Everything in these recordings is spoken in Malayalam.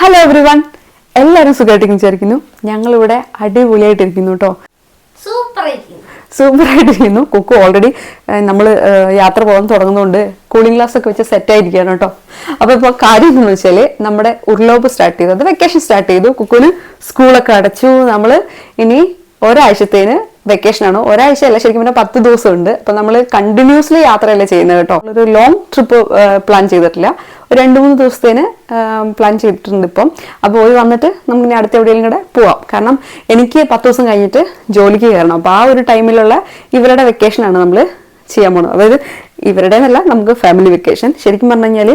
ഹലോ എവ്രി വൺ എല്ലാവരും സുഖമായിട്ട് വിചാരിക്കുന്നു. ഞങ്ങളിവിടെ അടിപൊളിയായിട്ടിരിക്കുന്നു കേട്ടോ. ആയിട്ടിരിക്കുന്നു കുക്കു ഓൾറെഡി നമ്മൾ യാത്ര പോകാൻ തുടങ്ങുന്നതുകൊണ്ട് കൂളിംഗ് ഗ്ലാസ് ഒക്കെ വെച്ച് സെറ്റ് ആയിരിക്കുകയാണ് കേട്ടോ. അപ്പൊ ഇപ്പൊ കാര്യം എന്ന് വെച്ചാൽ നമ്മുടെ ഉരുളോപ്പ് സ്റ്റാർട്ട് ചെയ്തു. അത് വെക്കേഷൻ സ്റ്റാർട്ട് ചെയ്തു. കുക്കുവിന് സ്കൂളൊക്കെ അടച്ചു. നമ്മൾ ഇനി ഒരാഴ്ചത്തേന് വെക്കേഷൻ ആണ് ഒരാഴ്ച അല്ല ശരിക്കും പറഞ്ഞാൽ പത്ത് ദിവസം ഉണ്ട് അപ്പൊ നമ്മൾ കണ്ടിന്യൂസ്ലി യാത്രയല്ല ചെയ്യുന്നത് കേട്ടോ. ഒരു ലോങ് ട്രിപ്പ് പ്ലാൻ ചെയ്തിട്ടില്ല. ഒരു രണ്ട് മൂന്ന് ദിവസത്തേന് പ്ലാൻ ചെയ്തിട്ടുണ്ട് ഇപ്പം. അപ്പോൾ പോയി വന്നിട്ട് നമുക്ക് ഇനി അടുത്ത എവിടെയെങ്കിലും കൂടെ പോവാം. കാരണം എനിക്ക് പത്ത് ദിവസം കഴിഞ്ഞിട്ട് ജോലിക്ക് കയറണം. അപ്പോൾ ആ ഒരു ടൈമിലുള്ള ഇവരുടെ വെക്കേഷൻ ആണ് നമ്മൾ ചെയ്യാൻ പോകുന്നത് അതായത് ഇവരുടെ എന്നല്ല നമുക്ക് ഫാമിലി വെക്കേഷൻ ശരിക്കും പറഞ്ഞു കഴിഞ്ഞാൽ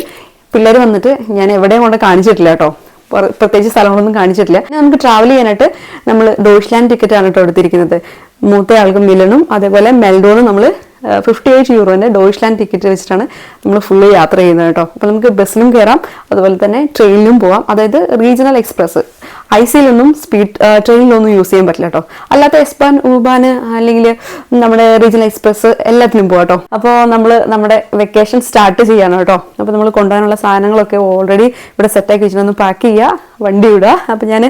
പിള്ളേർ വന്നിട്ട് ഞാൻ എവിടെയും കൊണ്ട് കാണിച്ചിട്ടില്ല കേട്ടോ. പ്രത്യേകിച്ച് സ്ഥലങ്ങളൊന്നും കാണിച്ചിട്ടില്ല. നമുക്ക് ട്രാവൽ ചെയ്യാനായിട്ട് നമ്മൾ ഡോഷ്ലാൻഡ് ടിക്കറ്റ് ആണ് കേട്ടോ എടുത്തിരിക്കുന്നത്. മൂത്ത ആൾക്ക് മിലനും അതേപോലെ മെൽഡോണും നമ്മൾ ഫിഫ്റ്റി എയ്റ്റ് യൂറോന്റെ ഡോയ്ഷ്ലാൻഡ് ടിക്കറ്റ് വെച്ചിട്ടാണ് നമ്മൾ ഫുള്ള് യാത്ര ചെയ്യുന്നത് കേട്ടോ. അപ്പോൾ നമുക്ക് ബസ്സിലും കയറാം അതുപോലെ തന്നെ ട്രെയിനിലും പോവാം. അതായത് റീജിയണൽ എക്സ്പ്രസ് ഐ സിയിലൊന്നും സ്പീഡ് ട്രെയിനിലൊന്നും യൂസ് ചെയ്യാൻ പറ്റില്ല കേട്ടോ അല്ലാത്ത എസ്പാൻ ഊബാൻ അല്ലെങ്കിൽ നമ്മുടെ റീജിയണൽ എക്സ്പ്രസ് എല്ലാത്തിനും പോകാം കേട്ടോ അപ്പോൾ നമ്മൾ നമ്മുടെ വെക്കേഷൻ സ്റ്റാർട്ട് ചെയ്യാണ് കേട്ടോ അപ്പോൾ നമ്മൾ കൊണ്ടുപോകാനുള്ള സാധനങ്ങളൊക്കെ ഓൾറെഡി ഇവിടെ സെറ്റാക്കി വെച്ചിട്ടൊന്ന് പാക്ക് ചെയ്യുക വണ്ടി വിടുക. അപ്പോൾ ഞാൻ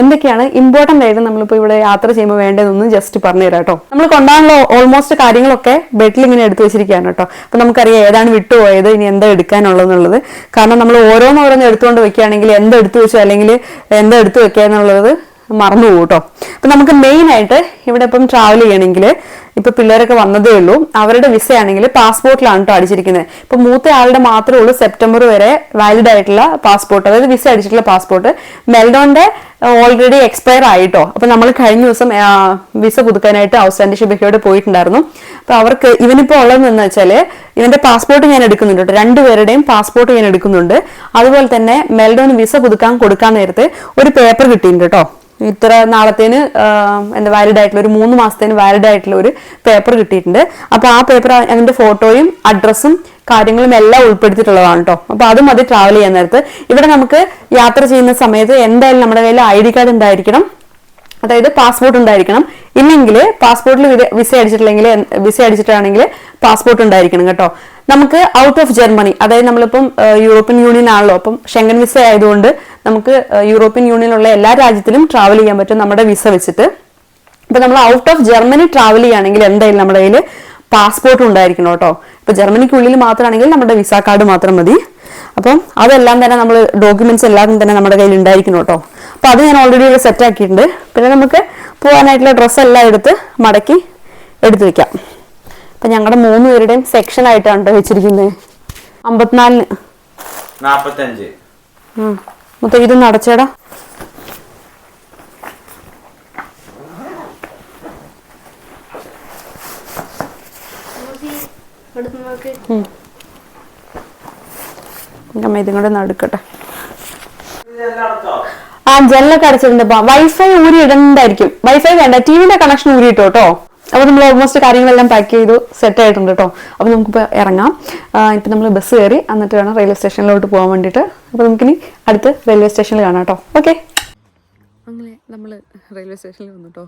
എന്തൊക്കെയാണ് ഇമ്പോർട്ടന്റ് ആയിട്ട് നമ്മളിപ്പോൾ ഇവിടെ യാത്ര ചെയ്യുമ്പോൾ വേണ്ടതെന്ന് ജസ്റ്റ് പറഞ്ഞു തരാം കേട്ടോ നമ്മൾ കൊണ്ടുപോകാനുള്ള ഓൾമോസ്റ്റ് കാര്യങ്ങളൊക്കെ ബെഡിൽ ഇങ്ങനെ എടുത്തു വെച്ചിരിക്കുകയാണ് കേട്ടോ അപ്പോൾ നമുക്കറിയാം ഏതാണ് വിട്ടുപോയത് ഇനി എന്താ എടുക്കാനുള്ളതെന്നുള്ളത്. കാരണം നമ്മൾ ഓരോന്നോരോന്ന് എടുത്തുകൊണ്ട് വെക്കുകയാണെങ്കിൽ എടുത്തു വെച്ചു അല്ലെങ്കിൽ എന്താ എടുത്തു വെക്കുക എന്നുള്ളത് മറന്നു പോകും അപ്പൊ നമുക്ക് മെയിൻ ആയിട്ട് ഇവിടെ ഇപ്പം ട്രാവൽ ചെയ്യണമെങ്കിൽ ഇപ്പൊ പിള്ളേരൊക്കെ വന്നതേ ഉള്ളൂ. അവരുടെ വിസ ആണെങ്കിൽ പാസ്പോർട്ടിലാണ് കേട്ടോ അടിച്ചിരിക്കുന്നത്. ഇപ്പൊ മൂത്ത ആളുടെ മാത്രമേ ഉള്ളൂ സെപ്റ്റംബർ വരെ വാലിഡ് ആയിട്ടുള്ള പാസ്പോർട്ട് അതായത് വിസ അടിച്ചിട്ടുള്ള പാസ്പോർട്ട് മെൽഡോന്റെ ഓൾറെഡി എക്സ്പയർ ആയിട്ടോ അപ്പൊ നമ്മൾ കഴിഞ്ഞ ദിവസം വിസ പുതുക്കാനായിട്ട് ഔസ്റ്റാൻഡ് ഷിബിക്കയോട് പോയിട്ടുണ്ടായിരുന്നു. അപ്പൊ അവർക്ക് ഇവനിപ്പോ ഉള്ളതെന്ന് വെച്ചാൽ ഇവന്റെ പാസ്പോർട്ട് ഞാൻ എടുക്കുന്നുണ്ട് കേട്ടോ. രണ്ടുപേരുടെയും പാസ്പോർട്ട് ഞാൻ എടുക്കുന്നുണ്ട്. അതുപോലെ തന്നെ മെൽഡോൺ വിസ പുതുക്കാൻ കൊടുക്കാൻ നേരത്തെ ഒരു പേപ്പർ കിട്ടിയിട്ടുണ്ട് കേട്ടോ. ഇത്ര നാളത്തേന് എന്താ വാലിഡ് ആയിട്ടുള്ള ഒരു മൂന്ന് മാസത്തേന് വാലിഡ് ആയിട്ടുള്ള ഒരു പേപ്പർ കിട്ടിയിട്ടുണ്ട്. അപ്പൊ ആ പേപ്പർ അതിന്റെ ഫോട്ടോയും അഡ്രസ്സും കാര്യങ്ങളും എല്ലാം ഉൾപ്പെടുത്തിയിട്ടുള്ളതാണ് കേട്ടോ. അപ്പൊ അത് മതി ട്രാവൽ ചെയ്യാൻ നേരത്ത്. ഇവിടെ നമുക്ക് യാത്ര ചെയ്യുന്ന സമയത്ത് എന്തായാലും നമ്മുടെ കയ്യിൽ ഐ ഡി കാർഡ് ഉണ്ടായിരിക്കണം അതായത് പാസ്പോർട്ട് ഉണ്ടായിരിക്കണം. ഇല്ലെങ്കിൽ പാസ്പോർട്ടിൽ വിസ അടിച്ചിട്ടില്ലെങ്കിൽ വിസ അടിച്ചിട്ടാണെങ്കിൽ പാസ്പോർട്ട് ഉണ്ടായിരിക്കണം കേട്ടോ. നമുക്ക് ഔട്ട് ഓഫ് ജർമ്മനി അതായത് നമ്മളിപ്പം യൂറോപ്യൻ യൂണിയൻ ആണല്ലോ. അപ്പം ഷെങ്കൻ വിസ ആയതുകൊണ്ട് നമുക്ക് യൂറോപ്യൻ യൂണിയനിലുള്ള എല്ലാ രാജ്യത്തിലും ട്രാവൽ ചെയ്യാൻ പറ്റും നമ്മുടെ വിസ വെച്ചിട്ട്. ഇപ്പൊ നമ്മൾ ഔട്ട് ഓഫ് ജർമ്മനി ട്രാവൽ ചെയ്യുകയാണെങ്കിൽ എന്തായാലും നമ്മുടെ കയ്യിൽ പാസ്പോർട്ട് ഉണ്ടായിരിക്കണം കേട്ടോ. ഇപ്പൊ ജർമ്മനിക്കുള്ളിൽ മാത്രമാണെങ്കിൽ നമ്മുടെ വിസ കാർഡ് മാത്രം മതി. അപ്പം അതെല്ലാം തന്നെ നമ്മൾ ഡോക്യുമെന്റ്സ് എല്ലാം തന്നെ നമ്മുടെ കയ്യിൽ ഉണ്ടായിരിക്കണം കേട്ടോ. അപ്പൊ അത് ഞാൻ ഓൾറെഡി ഇവിടെ സെറ്റ് ആക്കിയിട്ടുണ്ട്. പിന്നെ നമുക്ക് പോകാനായിട്ടുള്ള ഡ്രസ്സ് എല്ലാം എടുത്ത് മടക്കി എടുത്തു വെക്കാം. അപ്പം ഞങ്ങളുടെ മൂന്ന് പേരുടെയും സെക്ഷൻ ആയിട്ടാണ് കേട്ടോ വെച്ചിരിക്കുന്നത് അമ്പത്തിനാലിന്. നാൽപ്പത്തഞ്ച്. മൊത്തം ഇതൊന്ന് അടച്ചേടാ അമ്മ ഇതും കൂടെ നടക്കട്ടെ ആ ജനലൊക്കെ അടച്ചിട്ടുണ്ട്. വൈഫൈ ഊരി ഇടണ്ടായിരിക്കും വൈഫൈ വേണ്ട ടിവിന്റെ കണക്ഷൻ ഊരി ഇട്ടോ കേട്ടോ അപ്പൊ നമ്മൾ ഓൾമോസ്റ്റ് കാര്യങ്ങളെല്ലാം പാക്ക് ചെയ്തു സെറ്റ് ആയിട്ടുണ്ട് കേട്ടോ അപ്പൊ നമുക്കിപ്പോ ഇറങ്ങാം. ഇപ്പൊ നമ്മൾ ബസ് കയറി എന്നിട്ട് വേണം റെയിൽവേ സ്റ്റേഷനിലോട്ട് പോകാൻ വേണ്ടിട്ട് അപ്പൊ നമുക്കിനി അടുത്ത് റെയിൽവേ സ്റ്റേഷനിൽ കാണാം കേട്ടോ ഓക്കെ അങ്ങനെ നമ്മൾ റെയിൽവേ സ്റ്റേഷനിൽ വന്നു കേട്ടോ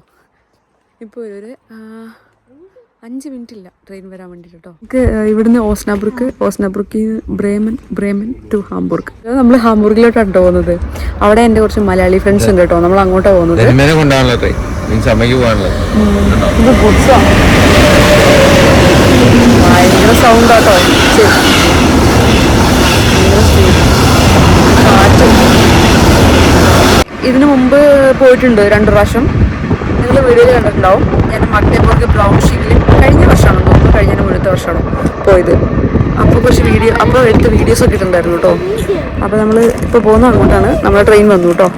ഇപ്പോൾ ഒരു ആ, അഞ്ച് മിനിറ്റ് ഇല്ല ട്രെയിൻ വരാൻ വേണ്ടിയിട്ട് കേട്ടോ നമുക്ക് ഇവിടുന്ന് ഓസ്നാബ്രുക്ക് ഓസ്നാബുർക്ക് ബ്രേമൻ ബ്രേമൻ ടു ഹാംബുർഗ്. നമ്മൾ ഹാംബുർഗിലോട്ടാണ് പോകുന്നത്. അവിടെ എന്റെ കുറച്ച് മലയാളി ഫ്രണ്ട്സ് ഉണ്ട് കേട്ടോ നമ്മൾ അങ്ങോട്ടാണ് പോകുന്നത്. ഇത് ഗുഡ്സാണ് ഭയങ്കര. ഇതിനു മുമ്പ് പോയിട്ടുണ്ട് രണ്ടു പ്രാവശ്യം. നിങ്ങൾ വീഡിയോയിൽ കണ്ടിട്ടുണ്ടാവും. ഞാൻ മഗ്നബോർഗ് ബ്രൗൺ ഷീറ്റിൽ കഴിഞ്ഞ വർഷമാണ് തോന്നുന്നു കഴിഞ്ഞ മുഴുത്ത വർഷമാണ് പോയത്. അപ്പോൾ കുറച്ച് വീഡിയോ അപ്പോൾ എടുത്ത വീഡിയോസ് ഒക്കെ ഇട്ടുണ്ടായിരുന്നു കേട്ടോ അപ്പോൾ നമ്മൾ ഇപ്പോൾ പോകുന്ന അങ്ങോട്ടാണ്. നമ്മുടെ ട്രെയിൻ വന്നു കേട്ടോ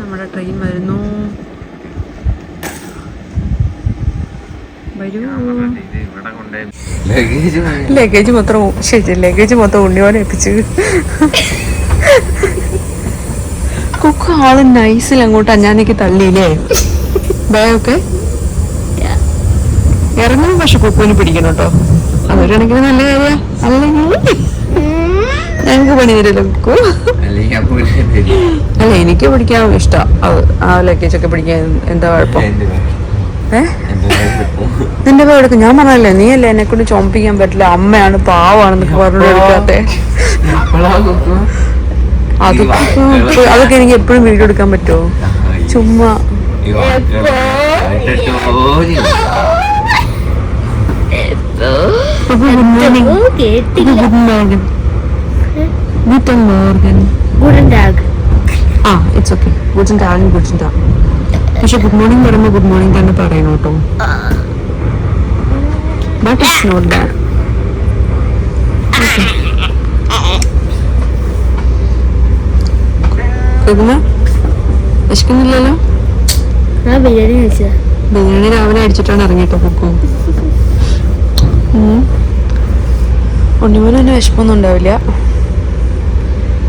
നമ്മുടെ ട്രെയിൻ വരുന്നു. വരൂ. ലഗേജ് മൊത്തം ശരി ലഗേജ് മൊത്തം ഉണ്ണിയോനെ എത്തിച്ച് കുക്ക് ആൾ നൈസിൽ അങ്ങോട്ട് അഞ്ഞാനേക്ക് തള്ളിയില്ലേ? ബാഗൊക്കെ ഇറങ്ങും പക്ഷെ കുക്കുവിന് പിടിക്കണം കേട്ടോ അവരാണെങ്കിൽ നല്ല കാര്യ. അല്ലെങ്കിൽ ഞങ്ങൾക്ക് പണി തരില്ല കുക്കു. അല്ല എനിക്ക് പിടിക്കാൻ ഇഷ്ടം. ആ ലഗേജ് ഒക്കെ പിടിക്കാൻ എന്താ കുഴപ്പം. നിന്റെ പേര് എടുക്കും. ഞാൻ പറഞ്ഞല്ലേ നീ അല്ലേ എന്നെ കൊണ്ട് ചോമ്പിക്കാൻ പറ്റില്ല. അമ്മയാണ് പാവാണെന്നൊക്കെ പറഞ്ഞു എടുക്കാത്തെ? അതൊക്കെ അതൊക്കെ എനിക്ക് എപ്പോഴും വീഡിയോ എടുക്കാൻ പറ്റുമോ ചുമ്മാ ഈ വാക്ക് കേട്ടിട്ട് പോലും ഇല്ല. കേട്ടില്ല. ഗുഡ് മോർഗൻ ഗുഡ് മോർഗൻ ഗുഡൻ ഡാഗ് ആ ഇറ്റ്സ് ഓക്കെ ഗുഡൻ ടാഗൻ ഗുഡൻ ടാ പക്ഷെ ഗുഡ് മോർണിംഗ് പറയുമ്പോൾ ഗുഡ് മോർണിംഗ് തന്നെ പറയണം കേട്ടോ. ബട്ട് ഇറ്റ്സ് നോട്ട് ബാഡ് വിശക്കുന്നില്ലല്ലോ? ബിരിയാണി രാവിലെ അടിച്ചിട്ടാണ് ഇറങ്ങിട്ടോ കുക്കു ഉണ്ണിമോന് തന്നെ വിശപ്പൊന്നും ഉണ്ടാവില്ല.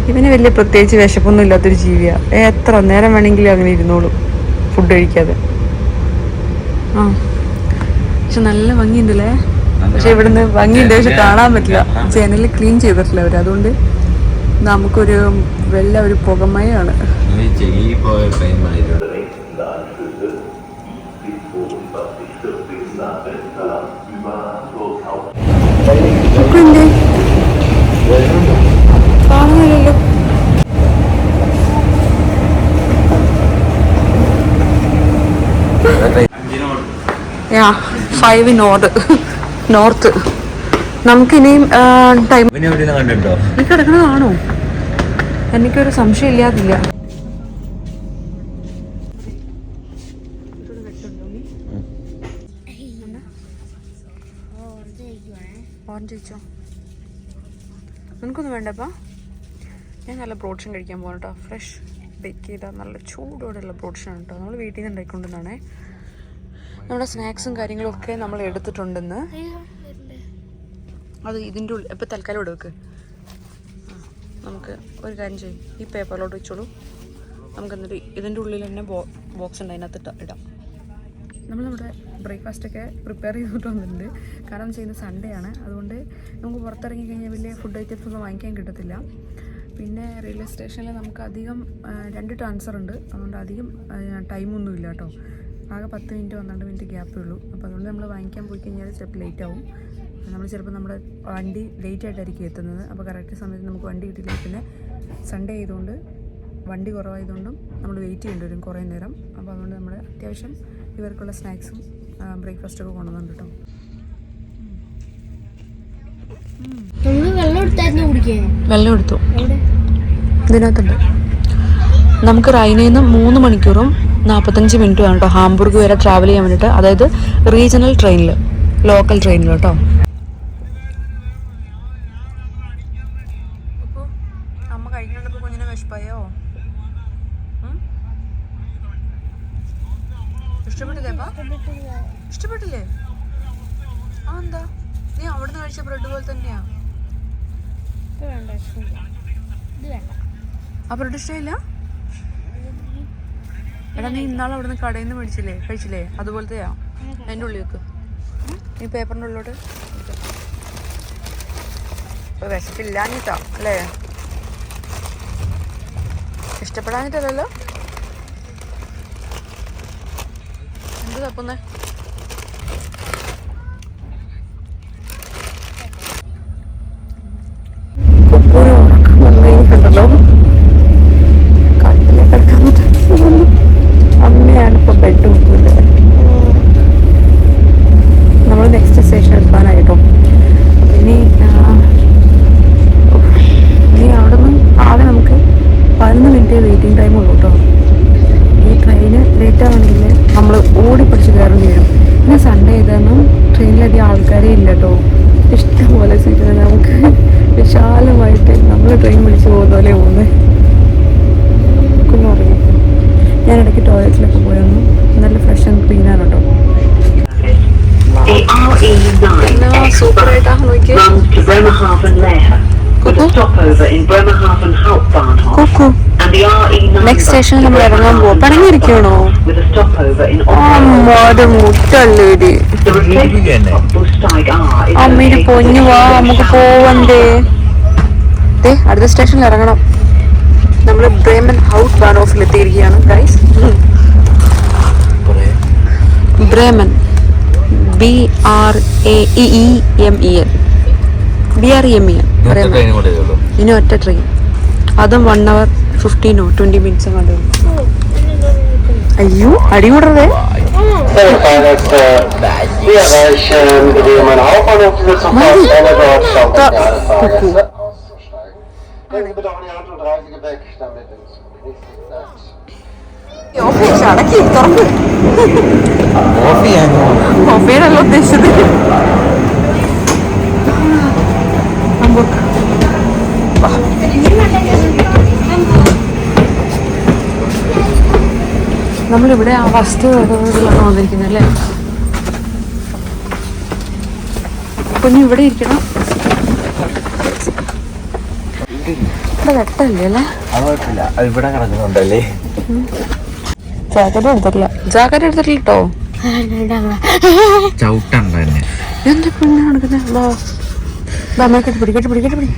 ഇവന് വലിയ പ്രത്യേകിച്ച് വിശപ്പൊന്നും ഇല്ലാത്തൊരു ജീവിയാ. എത്ര നേരം വേണമെങ്കിലും അങ്ങനെ ഇരുന്നോളും ഫുഡ് കഴിക്കാതെ. ആ. പക്ഷെ നല്ല ഭംഗിയുണ്ടല്ലേ? പക്ഷെ ഇവിടുന്ന് ഭംഗിയുണ്ട്. പക്ഷെ കാണാൻ പറ്റില്ല. ജനൽ ക്ലീൻ ചെയ്തിട്ടില്ല അവർ അതുകൊണ്ട് നമുക്കൊരു വെള്ള ഒരു പുകമയാണ് ഈ ജയിലിൽ പോയ ടൈം ആയിരുന്നു എന്തേ കാണുന്നില്ലല്ലോ യാ ഫൈവ് നോർത്ത് നോർത്ത് ടൈം ഇവനെ എവിടെയെങ്കിലും കണ്ടിട്ടുണ്ടോ? ഈ കിടക്കുന്നതാണോ എനിക്കൊരു സംശയം ഇല്ലാതില്ല. ഓറഞ്ച് കഴിച്ചോ നിനക്കൊന്നും വേണ്ടപ്പാ ഞാൻ നല്ല പ്രോട്ടീൻ കഴിക്കാൻ പോകണം കേട്ടോ ഫ്രഷ് ബേക്ക് ചെയ്ത നല്ല ചൂടോടെയുള്ള പ്രോട്ടീൻ ആണ് കേട്ടോ നമ്മൾ വീട്ടിൽ നിന്ന് ഉണ്ടായിക്കൊണ്ടുവന്നാണേ നമ്മുടെ സ്നാക്സും കാര്യങ്ങളും ഒക്കെ നമ്മൾ എടുത്തിട്ടുണ്ടെന്ന്. അത് ഇതിന്റെ ഉള്ളിൽ ഇപ്പം തൽക്കാലം ഇവിടെ വെക്ക്. നമുക്ക് ഒരു കാര്യം ചെയ്യും. ഈ പേപ്പറിലോട്ട് വെച്ചോളൂ. നമുക്ക് എന്നിട്ട് ഇതിന്റെ ഉള്ളിൽ തന്നെ ബോ ബോക്സ് ഉണ്ട് അതിനകത്ത് ഇടാം. നമ്മൾ നമ്മുടെ ബ്രേക്ക്ഫാസ്റ്റ് ഒക്കെ പ്രിപ്പയർ ചെയ്തിട്ട് വന്നിട്ടുണ്ട്. കാരണം ചെയ്യുന്ന സൺഡേ ആണ്. അതുകൊണ്ട് നമുക്ക് പുറത്തിറങ്ങി കഴിഞ്ഞാൽ വലിയ ഫുഡ് ഐറ്റംസ് ഒന്നും വാങ്ങിക്കാൻ കിട്ടത്തില്ല. പിന്നെ റെയിൽവേ സ്റ്റേഷനിൽ നമുക്ക് അധികം രണ്ട് ട്രാൻസ്ഫർ ഉണ്ട്. അതുകൊണ്ട് അധികം ടൈമൊന്നുമില്ല കേട്ടോ. ആകെ പത്ത് മിനിറ്റ് പന്ത്രണ്ട് മിനിറ്റ് ഗ്യാപ്പേ ഉള്ളൂ. അപ്പോൾ അതുകൊണ്ട് നമ്മൾ വാങ്ങിക്കാൻ പോയി കഴിഞ്ഞാൽ ചിലപ്പോൾ ലേറ്റ് ആവും. നമ്മൾ ചിലപ്പോൾ നമ്മുടെ വണ്ടി ലേറ്റ് ആയിട്ടായിരിക്കും എത്തുന്നത്. അപ്പോൾ കറക്റ്റ് സമയത്ത് നമുക്ക് വണ്ടി കിട്ടില്ല പിന്നെ സൺഡേ ആയതുകൊണ്ട് വണ്ടി കുറവായതുകൊണ്ടും നമ്മൾ വെയിറ്റ് ചെയ്യേണ്ടി വരും കുറേ നേരം. അപ്പോൾ അതുകൊണ്ട് നമ്മൾ അത്യാവശ്യം ഇവർക്കുള്ള സ്നാക്സും ബ്രേക്ക്ഫാസ്റ്റൊക്കെ കൊണ്ടുവന്നുണ്ട് കേട്ടോ വെള്ളം എടുത്തു. ഇതിനകത്തുണ്ട്. നമുക്ക് റൈനയിൽ നിന്ന് മൂന്ന് മണിക്കൂറും നാൽപ്പത്തഞ്ച് മിനിറ്റ് വേണം കേട്ടോ. ഹാംബുർഗ് വരെ ട്രാവൽ ചെയ്യാൻ വേണ്ടിയിട്ട്. അതായത് റീജിയണൽ ട്രെയിനിൽ ലോക്കൽ ട്രെയിനിൽ കേട്ടോ അമ്മ കഴിക്കണപ്പോൾ കുഞ്ഞിനെ വിശപ്പായോ ഇഷ്ടപ്പെട്ടില്ലേ ഇഷ്ടപ്പെട്ടില്ലേ ആ എന്താ നീ അവിടുന്ന് കഴിച്ച ബ്രെഡ് പോലെ തന്നെയാ ഇത് വേണ്ട ഇഷ്ടമില്ല. ഇത് വേണ്ട ആ ബ്രെഡ് ഇഷ്ടമില്ല എടാ നീ ഇന്നാൾ അവിടുന്ന് കടയിൽ നിന്ന് മേടിച്ചില്ലേ? കഴിച്ചില്ലേ? അതുപോലത്തെയാ. അതിന്റെ ഉള്ളിൽ വെക്ക്. ഈ പേപ്പറിന്റെ ഉള്ളിലോട്ട്. വെക്ക്. ഇപ്പൊ വിശപ്പില്ലാഞ്ഞിട്ടാ അല്ലേ? ഇഷ്ടപ്പെടാഞ്ഞിട്ടല്ലല്ലോ? എന്ത് തപ്പുന്നേ? നമ്മൾ വിളിച്ചു വിളിച്ച് പോകുന്ന പോലെ പോകുന്നത് കുഞ്ഞുറങ്ങി ഞാൻ ഇടയ്ക്ക് ടോയ്ലറ്റിലൊക്കെ പോയൊന്നു നല്ല ഫ്രഷ് ആൻഡ് ക്ലീൻ ആണ് കേട്ടോ. The RE9 സൂപ്പറായിട്ടാ നോക്കി runs to Bremerhaven Lair. With a stopover in Bremerhaven Hauptbahnhof കുക്കു and the RE9 നെക്സ്റ്റ് സ്റ്റേഷനിൽ നമ്മൾ ഇറങ്ങാൻ പോവാ. പടങ്ങിയിരിക്കണോ അമ്മത് മുട്ടല്ലേടി അമ്മയുടെ പൊന്നു വാ നമുക്ക് പോവണ്ടേ? ദേ അടുത്ത സ്റ്റേഷനിൽ ഇറങ്ങണം. നമ്മൾ ബ്രേമൻ ഹൗസ് ബാൻ ഓഫിൽ എത്തിയിരിക്കുകയാണ് guys Bremen. B R A E M E N B R M E N ഇനി ഒറ്റ ട്രെയിൻ അതും വൺ അവർ ഫിഫ്റ്റീനോ ട്വന്റി മിനിറ്റ്സ് കണ്ടു അയ്യോ അടി കൂടരുതേ. Denken Sie bitte an die Hand- und Reisegepäck, damit ins nächsten Platz. അടക്കി തുറക്ക് ഓഫ് ചെയ്യാനോ കോഫിയാണല്ലോ ഉദ്ദേശിച്ചത് ഹംബൂർക്ക്. വാ. നമ്മളിവിടെ ആ വസ്തു ഇതിലാണ് വന്നിരിക്കുന്നത് അല്ലേ കുഞ്ഞു ഇവിടെ ഇരിക്കണം ഇവിടെ വെട്ടല്ലേ അല്ലേ? അത് ഇവിടെ കിടക്കുന്നുണ്ടല്ലേ? ജാക്കറ്റ് എടുത്തിട്ടില്ല. ജാക്കറ്റ് എടുത്തിട്ടില്ല കേട്ടോ ചവിട്ടണ്ട തന്നെ എന്താ പെണ്ണ് നടക്കുന്നത് കെട്ടിപ്പിടി കെട്ടിപ്പിടി കെട്ടിപ്പിടി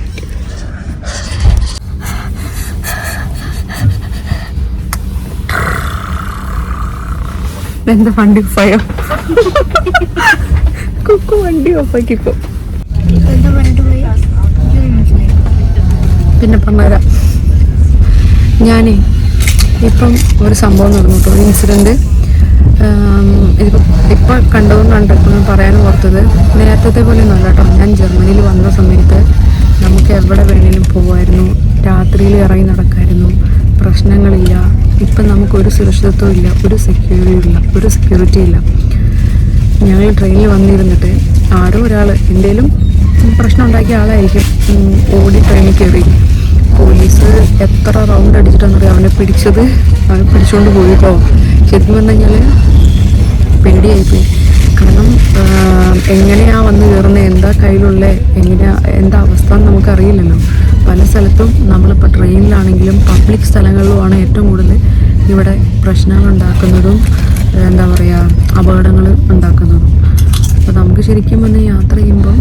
എന്താ വണ്ടി ഓഫായോ കുക്കു വണ്ടി ഓഫാക്കിക്കോ പിന്നെ പറഞ്ഞുതരാം ഞാനേ ഇപ്പം ഒരു സംഭവം നടന്നു ഒരു ഇൻസിഡന്റ് ഇതിപ്പോൾ ഇപ്പം കണ്ടതുകൊണ്ടാണ് ഇപ്പം പറയാൻ ഓർത്തത് നേരത്തെ പോലെ ഒന്നുമല്ല കേട്ടോ. ഞാൻ ജർമ്മനിയിൽ വന്ന സമയത്ത് നമുക്ക് എവിടെ വേണേലും പോകുമായിരുന്നു രാത്രിയിൽ ഇറങ്ങി നടക്കായിരുന്നു. പ്രശ്നങ്ങളില്ല. ഇപ്പം നമുക്കൊരു സുരക്ഷിതത്വം ഇല്ല ഒരു സെക്യൂരിറ്റി ഇല്ല ഒരു സെക്യൂരിറ്റി ഇല്ല. ഞങ്ങൾ ട്രെയിനിൽ വന്നിരുന്നിട്ട് ആരോ ഒരാൾ എന്തേലും പ്രശ്നം ഉണ്ടാക്കിയ ആളായിരിക്കും. ഓടി ട്രെയിനിൽ കയറി പോലീസ് എത്ര റൗണ്ട് അടിച്ചിട്ടാണെന്നറിയാം അവനെ പിടിച്ചത് അവനെ പിടിച്ചുകൊണ്ട് പോയിട്ടോ. ശരിക്കും പറഞ്ഞു കഴിഞ്ഞാൽ പേടിയായിപ്പോയി. കാരണം എങ്ങനെയാ വന്ന് കയറുന്നത് എന്താ കയ്യിലുള്ള? എങ്ങനെയാ എന്താ അവസ്ഥ എന്ന് നമുക്കറിയില്ലല്ലോ. പല സ്ഥലത്തും നമ്മളിപ്പോൾ ട്രെയിനിലാണെങ്കിലും പബ്ലിക് സ്ഥലങ്ങളിലുമാണ് ഏറ്റവും കൂടുതൽ ഇവിടെ പ്രശ്നങ്ങൾ ഉണ്ടാക്കുന്നതും എന്താ പറയുക അപകടങ്ങൾ ഉണ്ടാക്കുന്നതും. അപ്പോൾ നമുക്ക് ശരിക്കും വന്ന് യാത്ര ചെയ്യുമ്പം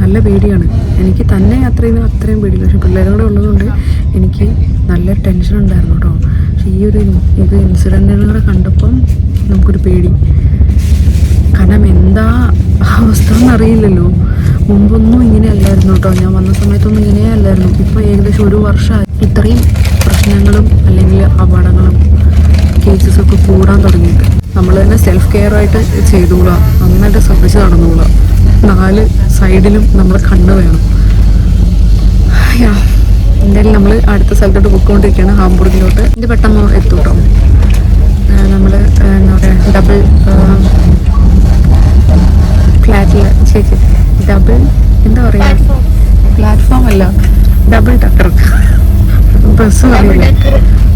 നല്ല പേടിയാണ്. എനിക്ക് തന്നെ ചെയ്യുന്നത് അത്രയും പേടിയില്ല. പക്ഷെ പിള്ളേരും കൂടെ ഉള്ളതുകൊണ്ട് എനിക്ക് നല്ല ടെൻഷൻ ഉണ്ടായിരുന്നു കേട്ടോ. പക്ഷെ ഈ ഒരു ഇത് ഇൻസിഡന്റുകളെ കണ്ടപ്പം നമുക്കൊരു പേടി. കാരണം എന്താ അവസ്ഥ എന്നറിയില്ലല്ലോ മുമ്പൊന്നും ഇങ്ങനെ അല്ലായിരുന്നു കേട്ടോ. ഞാൻ വന്ന സമയത്തൊന്നും ഇങ്ങനെ അല്ലായിരുന്നു. ഇപ്പോൾ ഏകദേശം ഒരു വർഷമായി ഇത്രയും പ്രശ്നങ്ങളും അല്ലെങ്കിൽ അപകടങ്ങളും കേസസ് ഒക്കെ കൂടാൻ തുടങ്ങിയിട്ട് നമ്മൾ തന്നെ സെൽഫ് കെയർ ആയിട്ട് ചെയ്തോളാം നന്നായിട്ട് ശ്രദ്ധിച്ച് നടന്നോളാം നാല് സൈഡിലും നമ്മൾ കണ്ണ് വേണം. യാ എന്തായാലും നമ്മൾ അടുത്ത സ്ഥലത്തോട്ട് പോയിക്കൊണ്ടിരിക്കുകയാണ് ഹാംബൂർഗിലോട്ട്. ഇത് പെട്ടെന്ന് എത്തൂട്ടോ കേട്ടോ നമ്മൾ എന്താ പറയുക ഡബിൾ ഫ്ലാറ്റിൽ ചേച്ചി ഡബിൾ എന്താ പറയുക പ്ലാറ്റ്ഫോം അല്ല. ഡബിൾ ടക്കർ ബസ് അറിയില്ല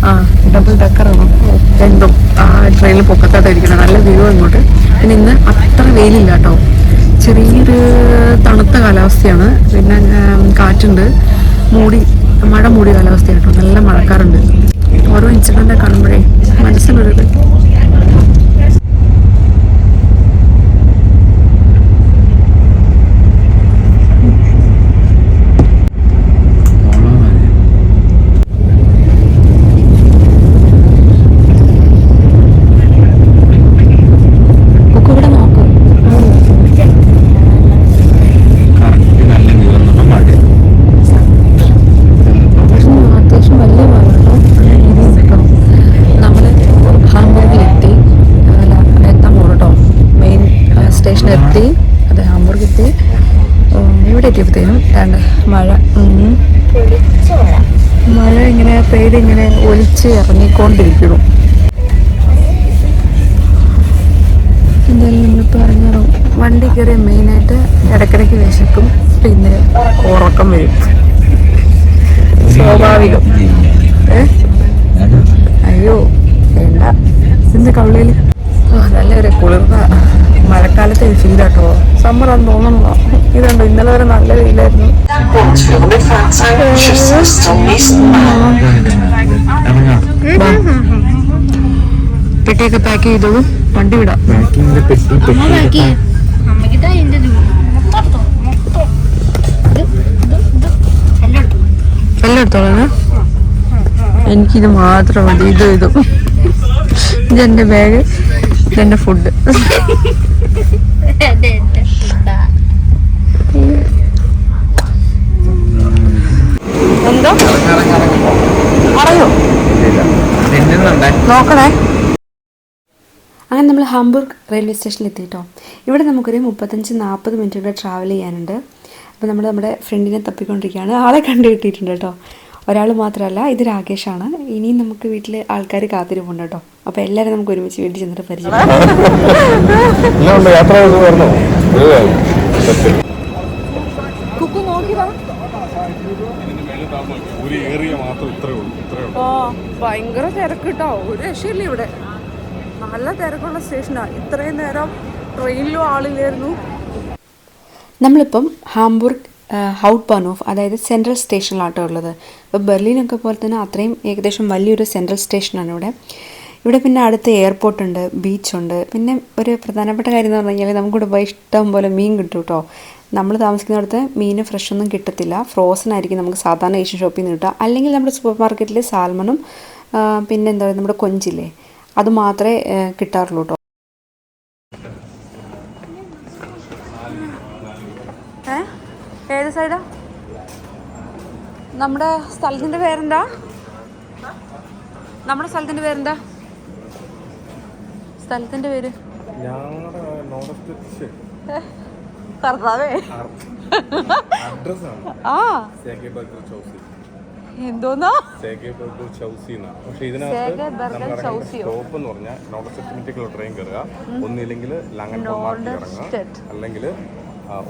ആ ഡബിൾ ടക്കറാണ് എന്തോ ആ ട്രെയിനിൽ പൊക്കത്തായിട്ടിരിക്കണം നല്ല വ്യൂ ഇങ്ങോട്ട്. പിന്നെ ഇന്ന് അത്ര വെയിലില്ല കേട്ടോ ചെറിയൊരു തണുത്ത കാലാവസ്ഥയാണ്. പിന്നെ കാറ്റുണ്ട്. മൂടി മഴ മൂടിയ കാലാവസ്ഥയായിട്ടുണ്ട് നല്ല മഴക്കാറുണ്ട്. ഓരോ ഇൻസിഡന്റ് കാണുമ്പോഴേ മനസ്സിലൊരു എത്തി അതെ ഹാംബൂർഗ് എത്തി ഇവിടെ എത്തിയപ്പോഴത്തേനും രണ്ട് മഴ. മഴ ഇങ്ങനെ പെയ്ത് ഇങ്ങനെ ഒലിച്ച് ഇറങ്ങിക്കൊണ്ടിരിക്കുന്നു. എന്തായാലും നമ്മളിപ്പോൾ ഇറങ്ങാറും. വണ്ടി കയറിയ മെയിനായിട്ട് ഇടയ്ക്കിടയ്ക്ക് വിശക്കും പിന്നെ ഉറക്കം വരും. സ്വാഭാവികം. ഏ? അയ്യോ വേണ്ട. ഇതിന്റെ കവിളിൽ നല്ലൊരു കുളിർന്ന മഴക്കാലത്തെ സമ്മർ ആണെന്ന് തോന്നുന്നു. ഇതുണ്ട് ഇന്നലെ വരെ നല്ല. ഇറങ്ങാം പെട്ടിയൊക്കെ പാക്ക് ചെയ്തോളും വണ്ടി വിടാം. എല്ലാം എനിക്കിത് മാത്രം മതി. ഇത് ഇതും. ഇതെന്റെ ബാഗ് ഇതെന്റെ ഫുഡ് നോക്കണേ. അങ്ങനെ നമ്മൾ ഹാംബൂർഗ് റെയിൽവേ സ്റ്റേഷനിൽ എത്തിയിട്ടോ. ഇവിടെ നമുക്കൊരു മുപ്പത്തഞ്ച് നാൽപ്പത് മിനിറ്റ് ഇവിടെ ട്രാവൽ ചെയ്യാനുണ്ട്. അപ്പോൾ നമ്മൾ നമ്മുടെ ഫ്രണ്ടിനെ തപ്പിക്കൊണ്ടിരിക്കുകയാണ്. ആളെ കണ്ടുകിട്ടിയിട്ടുണ്ട് കേട്ടോ. ഒരാൾ മാത്രമല്ല ഇത് രാകേഷാണ്. ഇനിയും നമുക്ക് വീട്ടിൽ ആൾക്കാർ കാത്തിരിപ്പുണ്ട് കേട്ടോ. അപ്പോൾ എല്ലാവരും നമുക്ക് ഒരുമിച്ച് വീട്ടിൽ ചെന്നിട്ട് പരിചയം എല്ലാം ഉണ്ട് യാത്ര വരണോ? കുക്കു നോക്കി പറ. ഒരു ഏറിയ മാത്രം ഇത്രേ ഉള്ളൂ ഇത്രേ ഉള്ളൂ. ആ ഭയങ്കര തിരക്ക് കേട്ടോ ഒരു രക്ഷയില്ല ഇവിടെ. നല്ല തിരക്കുള്ള സ്റ്റേഷനാണ് ഇത്രയും നേരം ട്രെയിനിലും ആളില്ലായിരുന്നു. നമ്മളിപ്പം ഹാംബുർഗ് ഹൗട്ട് ബാനോഫ് അതായത് സെൻട്രൽ സ്റ്റേഷനിലാട്ടോ ഉള്ളത്. ഇപ്പോൾ ബെർലിനൊക്കെ പോലെ തന്നെ അത്രയും ഏകദേശം വലിയൊരു സെൻട്രൽ സ്റ്റേഷനാണ് ഇവിടെ. ഇവിടെ പിന്നെ അടുത്ത് എയർപോർട്ട് ഉണ്ട് ബീച്ചുണ്ട്. പിന്നെ ഒരു പ്രധാനപ്പെട്ട കാര്യം എന്ന് പറഞ്ഞു കഴിഞ്ഞാൽ നമുക്കിവിടെ പോയി ഇഷ്ടം പോലെ മീൻ കിട്ടും കേട്ടോ. നമ്മൾ താമസിക്കുന്നിടത്ത് മീൻ ഫ്രഷ് ഒന്നും കിട്ടത്തില്ല. ഫ്രോസൺ ആയിരിക്കും നമുക്ക് സാധാരണ ഏഷ്യൻ ഷോപ്പിൽ നിന്ന് കിട്ടുക. അല്ലെങ്കിൽ നമ്മുടെ സൂപ്പർ മാർക്കറ്റിൽ സാൽമണും പിന്നെ എന്താ പറയുക നമ്മുടെ കൊഞ്ചില്ലേ? അത് മാത്രമേ കിട്ടാറുള്ളൂ കേട്ടോ. ഏത് സൈഡാ? നമ്മുടെ സ്ഥലത്തിന്റെ പേരെന്താ? നമ്മുടെ സ്ഥലത്തിന്റെ പേരെന്താ? സ്ഥലത്തിന്റെ പേര്. കർത്താവേ. ആ. എന്തോന്നാ? പക്ഷേ ഇതിനകത്ത്? സ്റ്റോപ്പ് എന്ന് പറഞ്ഞാൽ നോർത്ത് സെറ്റിമിറ്റിക്കുള്ള ട്രെയിൻ കയറുക ഒന്നില്ലെങ്കിൽ ലങ്ങൻ ഇറങ്ങുക. അല്ലെങ്കിൽ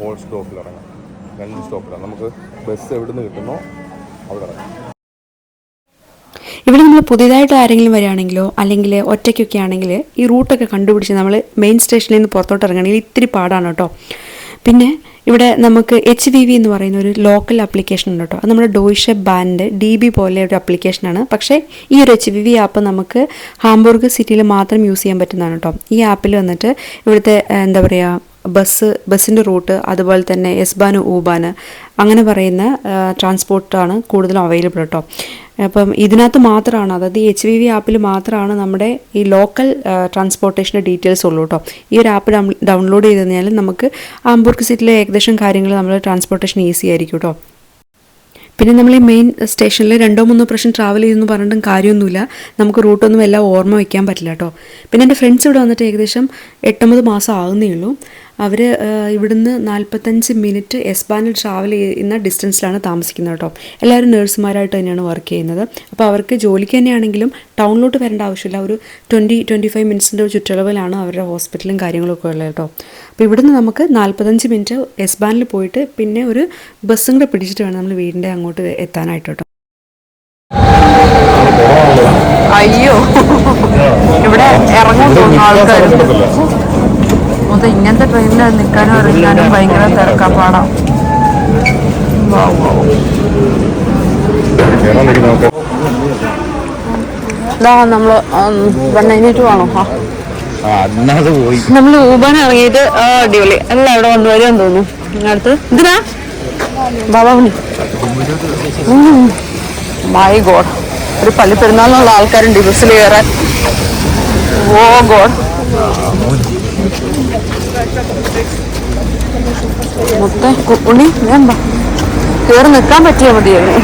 ഓൾഡ് സ്റ്റോപ്പിൽ ഇറങ്ങുക. രണ്ട് സ്റ്റോപ്പിലാണ്. നമുക്ക് ബസ് എവിടെ നിന്ന് കിട്ടുന്നോ അവിടെ ഇറങ്ങാം. ഇവിടെ നമ്മൾ പുതിയതായിട്ട് ആരെങ്കിലും വരികയാണെങ്കിലോ അല്ലെങ്കിൽ ഒറ്റയ്ക്കൊക്കെ ആണെങ്കിൽ ഈ റൂട്ടൊക്കെ കണ്ടുപിടിച്ച് നമ്മൾ മെയിൻ സ്റ്റേഷനിൽ നിന്ന് പുറത്തോട്ട് ഇറങ്ങണമെങ്കിൽ ഇത്തിരി പാടാണ് കേട്ടോ. പിന്നെ ഇവിടെ നമുക്ക് എച്ച് വി വി എന്ന് പറയുന്ന ഒരു ലോക്കൽ ആപ്ലിക്കേഷൻ ഉണ്ട് കേട്ടോ. അത് നമ്മുടെ ഡോയിഷ ബാൻഡ് ഡി ബി പോലെ ഒരു ആപ്ലിക്കേഷനാണ് പക്ഷേ ഈ ഒരു എച്ച് വി വി ആപ്പ് നമുക്ക് ഹാംബൂർഗ് സിറ്റിയിൽ മാത്രം യൂസ് ചെയ്യാൻ പറ്റുന്നതാണ് കേട്ടോ. ഈ ആപ്പിൽ വന്നിട്ട് ഇവിടുത്തെ എന്താ പറയുക ബസ് ബസ്സിന്റെ റൂട്ട് അതുപോലെ തന്നെ എസ്ബാന് ഊബാന് അങ്ങനെ പറയുന്ന ട്രാൻസ്പോർട്ടാണ് കൂടുതലും അവൈലബിൾ കേട്ടോ അപ്പം ഇതിനകത്ത് മാത്രമാണ് അതായത് എച്ച് വി വി ആപ്പിൽ മാത്രമാണ് നമ്മുടെ ഈ ലോക്കൽ ട്രാൻസ്പോർട്ടേഷന്റെ ഡീറ്റെയിൽസ് ഉള്ളൂ കേട്ടോ ഈ ഒരു ആപ്പ് ഡൗൺലോഡ് ചെയ്ത് കഴിഞ്ഞാൽ നമുക്ക് ആംബൂർക്ക് സിറ്റിലെ ഏകദേശം കാര്യങ്ങൾ നമ്മൾ ട്രാൻസ്പോർട്ടേഷൻ ഈസി ആയിരിക്കും കേട്ടോ പിന്നെ നമ്മൾ ഈ മെയിൻ സ്റ്റേഷനിൽ രണ്ടോ മൂന്നോ പ്രാവശ്യം ട്രാവൽ ചെയ്തെന്ന് പറഞ്ഞിട്ടും കാര്യമൊന്നുമില്ല. നമുക്ക് റൂട്ടൊന്നും എല്ലാം ഓർമ്മ വയ്ക്കാൻ പറ്റില്ല കേട്ടോ പിന്നെ എന്റെ ഫ്രണ്ട്സ് ഇവിടെ വന്നിട്ട് ഏകദേശം എട്ടൊമ്പത് മാസം ആകുന്നേ ഉള്ളൂ. അവർ ഇവിടുന്ന് നാൽപ്പത്തഞ്ച് മിനിറ്റ് എസ്ബാനിൽ ട്രാവൽ ചെയ്യുന്ന ഡിസ്റ്റൻസിലാണ് താമസിക്കുന്നത് കേട്ടോ. എല്ലാവരും നേഴ്സുമാരായിട്ട് തന്നെയാണ് വർക്ക് ചെയ്യുന്നത്. അപ്പോൾ അവർക്ക് ജോലിക്ക് തന്നെയാണെങ്കിലും ടൗണിലോട്ട് വരേണ്ട ആവശ്യമില്ല. ഒരു ട്വന്റി ട്വന്റി ഫൈവ് മിനിറ്റ്സിന്റെ ഒരു ചുറ്റളവിലാണ് അവരുടെ ഹോസ്പിറ്റലും കാര്യങ്ങളൊക്കെ ഉള്ളത് കേട്ടോ. അപ്പോൾ ഇവിടുന്ന് നമുക്ക് നാൽപ്പത്തഞ്ച് മിനിറ്റ് എസ്ബാനിൽ പോയിട്ട് പിന്നെ ഒരു ബസ്സും കൂടെ പിടിച്ചിട്ട് വേണം നമ്മൾ വീടിന്റെ അങ്ങോട്ട് എത്താനായിട്ട് കേട്ടോ. അയ്യോ. ഇവിടെ ഇറങ്ങാൻ തോന്നുന്നു ആൾക്കാർ മൊത്തം ഇങ്ങനത്തെ ട്രെയിനിൽ നിൽക്കാനും ഇറങ്ങാനും ഭയങ്കര തിരക്കാൻ പാടാം കയറാൻ നിൽക്കുന്ന ഇതാ നമ്മൾ വൺ നയന്റി ആണോ നമ്മൾ ഊബാൻ ഇറങ്ങിയിട്ട് അടിപൊളി. അല്ല ഇവിടെ വന്നു വരുമെന്ന് തോന്നുന്നു. അടുത്ത്? ഇതിനാ? ബാബാ മൈ ഗോഡ് ഒരു പള്ളി പെരുന്നാളിനുള്ള ആൾക്കാരുണ്ട് ഈ ബസ്സിൽ കയറാൻ. ഓ ഗോഡ് മൊത്തം കു- വേണ്ട. കയറി നിൽക്കാൻ പറ്റിയാൽ മതിയായിരുന്നു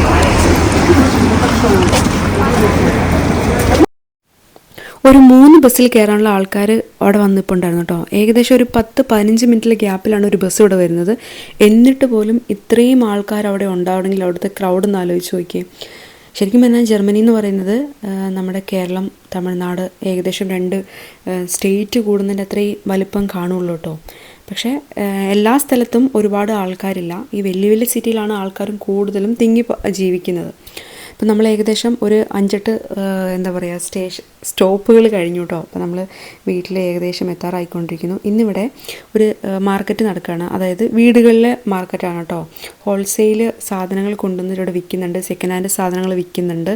ഒരു മൂന്ന് ബസ്സിൽ കയറാനുള്ള ആൾക്കാർ അവിടെ വന്നിട്ടുണ്ടായിരുന്നു കേട്ടോ. ഏകദേശം ഒരു പത്ത് പതിനഞ്ച് മിനിറ്റിലെ ഗ്യാപ്പിലാണ് ഒരു ബസ് ഇവിടെ വരുന്നത്. എന്നിട്ട് പോലും ഇത്രയും ആൾക്കാർ അവിടെ ഉണ്ടാവണമെങ്കിൽ അവിടുത്തെ ക്രൗഡ് ഒന്ന് ആലോചിച്ച് നോക്കിയേ. ശരിക്കും പറഞ്ഞാൽ ജർമ്മനി എന്ന് പറയുന്നത് നമ്മുടെ കേരളം തമിഴ്നാട് ഏകദേശം രണ്ട് സ്റ്റേറ്റ് കൂടുന്നതിന്റെ അത്രയും വലിപ്പം കാണുള്ളൂ കേട്ടോ. പക്ഷേ എല്ലാ സ്ഥലത്തും ഒരുപാട് ആൾക്കാരില്ല. ഈ വലിയ വലിയ സിറ്റിയിലാണ് ആൾക്കാരും കൂടുതലും തിങ്ങി ജീവിക്കുന്നത്. അപ്പം നമ്മൾ ഏകദേശം ഒരു അഞ്ചെട്ട് എന്താ പറയുക സ്റ്റേഷൻ സ്റ്റോപ്പുകൾ കഴിഞ്ഞു കേട്ടോ. അപ്പോൾ നമ്മൾ വീട്ടിൽ ഏകദേശം എത്താറായിക്കൊണ്ടിരിക്കുന്നു. ഇന്നിവിടെ ഒരു മാർക്കറ്റ് നടക്കുകയാണ് അതായത് വീടുകളിലെ മാർക്കറ്റാണ് കേട്ടോ. ഹോൾസെയിൽ സാധനങ്ങൾ കൊണ്ടുവന്ന് ഇവിടെ വിൽക്കുന്നുണ്ട്. സെക്കൻഡ് ഹാൻഡ് സാധനങ്ങൾ വിൽക്കുന്നുണ്ട്.